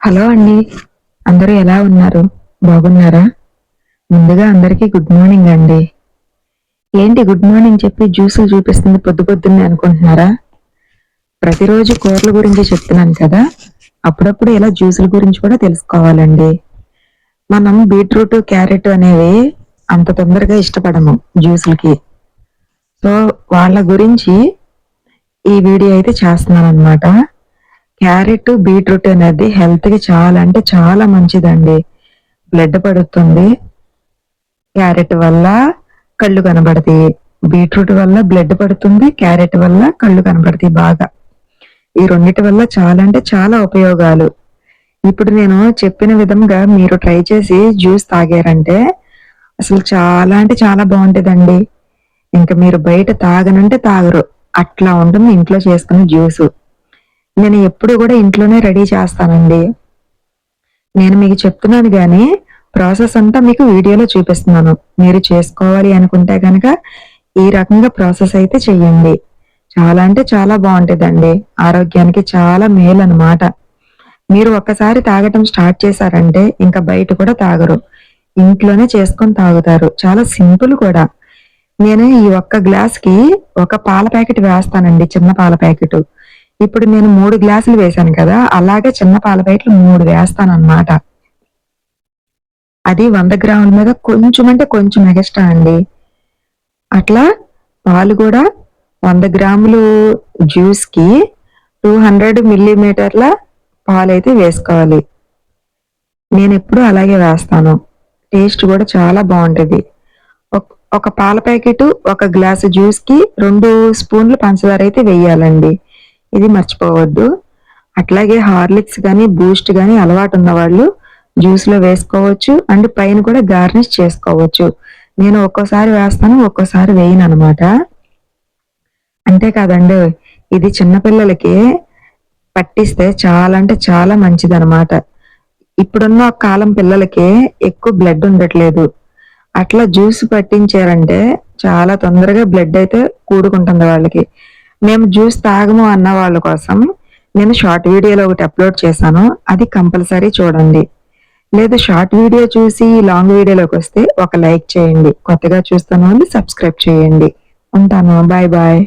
Hello అండి. అందరూ ఎలా ఉన్నారు? బాగున్నారా? ముందుగా అందరికీ గుడ్ మార్నింగ్ అండి. ఏంటి గుడ్ మార్నింగ్ చెప్పి జ్యూసులు చూపిస్తుంది పొద్దు పొద్దున్నే అనుకుంటున్నారా? ప్రతిరోజు కూరల గురించి చెప్తున్నాను కదా అప్పుడప్పుడు ఇలా జ్యూసుల గురించి కూడా తెలుసుకోవాలండి. మనం బీట్రూట్ క్యారెట్ అనేవి అంత తొందరగా ఇష్టపడము జ్యూసులకి. సో వాళ్ళ గురించి ఈ వీడియో అయితే చేస్తున్నాను అనమాట క్యారెట్ బీట్రూట్ అనేది హెల్త్కి చాలా అంటే చాలా మంచిదండి. బ్లడ్ పడుతుంది. క్యారెట్ వల్ల కళ్ళు కనబడతాయి. బీట్రూట్ వల్ల బ్లడ్ పడుతుంది. క్యారెట్ వల్ల కళ్ళు కనబడతాయి బాగా. ఈ రెండిటి వల్ల చాలా అంటే చాలా ఉపయోగాలు. ఇప్పుడు నేను చెప్పిన విధంగా మీరు ట్రై చేసి జ్యూస్ తాగారంటే అసలు చాలా అంటే చాలా బాగుంటుందండి. ఇంకా మీరు బయట తాగనంటే తాగరు. అట్లా ఉంటుంది ఇంట్లో చేసుకున్న జ్యూస్ నేను ఎప్పుడు కూడా ఇంట్లోనే రెడీ చేస్తానండి. నేను మీకు చెప్తున్నాను కానీ ప్రాసెస్ అంతా మీకు వీడియోలో చూపిస్తున్నాను. మీరు చేసుకోవాలి అనుకుంటే కనుక ఈ రకంగా ప్రాసెస్ అయితే చెయ్యండి. చాలా అంటే చాలా బాగుంటుందండి. ఆరోగ్యానికి చాలా మేలు అనమాట మీరు ఒక్కసారి తాగటం స్టార్ట్ చేశారంటే ఇంకా బయట కూడా తాగరు. ఇంట్లోనే చేసుకొని తాగుతారు. చాలా సింపుల్ కూడా. నేను ఈ ఒక్క గ్లాస్కి ఒక పాల ప్యాకెట్ వేస్తానండి చిన్న పాల ప్యాకెట్. ఇప్పుడు నేను మూడు గ్లాసులు వేశాను కదా అలాగే చిన్న పాల ప్యాకెట్లు మూడు వేస్తాను అన్నమాట అది వంద గ్రాముల మీద కొంచెం అంటే కొంచెం ఎగస్ట్రా అండి. అట్లా పాలు కూడా వంద గ్రాములు జ్యూస్కి టూ హండ్రెడ్ మిల్లీమీటర్ల పాలు అయితే వేసుకోవాలి. నేను ఎప్పుడు అలాగే వేస్తాను. టేస్ట్ కూడా చాలా బాగుంటుంది. ఒక- ఒక పాల ప్యాకెట్ ఒక గ్లాసు జ్యూస్కి రెండు స్పూన్లు పంచదార అయితే వేయాలండి. ఇది మర్చిపోవద్దు. అట్లాగే హార్లిక్స్ కానీ బూస్ట్ కానీ అలవాటు ఉన్న వాళ్ళు జ్యూస్లో వేసుకోవచ్చు అండ్ పైన కూడా గార్నిష్ చేసుకోవచ్చు. నేను ఒక్కోసారి వేస్తాను ఒక్కోసారి వేయను అనమాట అంతేకాదండి ఇది చిన్నపిల్లలకి పట్టిస్తే చాలా అంటే చాలా మంచిది అనమాట ఇప్పుడున్న కాలం పిల్లలకి ఎక్కువ బ్లడ్ ఉండట్లేదు. అట్లా జ్యూస్ పట్టించారంటే చాలా తొందరగా బ్లడ్ అయితే కూడుకుంటుంది వాళ్ళకి. మేము జ్యూస్ తాగము అన్న వాళ్ళ కోసం నేను షార్ట్ వీడియోలో ఒకటి అప్లోడ్ చేశాను. అది కంపల్సరీ చూడండి. లేదు షార్ట్ వీడియో చూసి లాంగ్ వీడియోలోకి వస్తే ఒక లైక్ చేయండి. కొత్తగా చూస్తున్న వాళ్ళు సబ్స్క్రైబ్ చేయండి. ఉంటాను. Bye bye.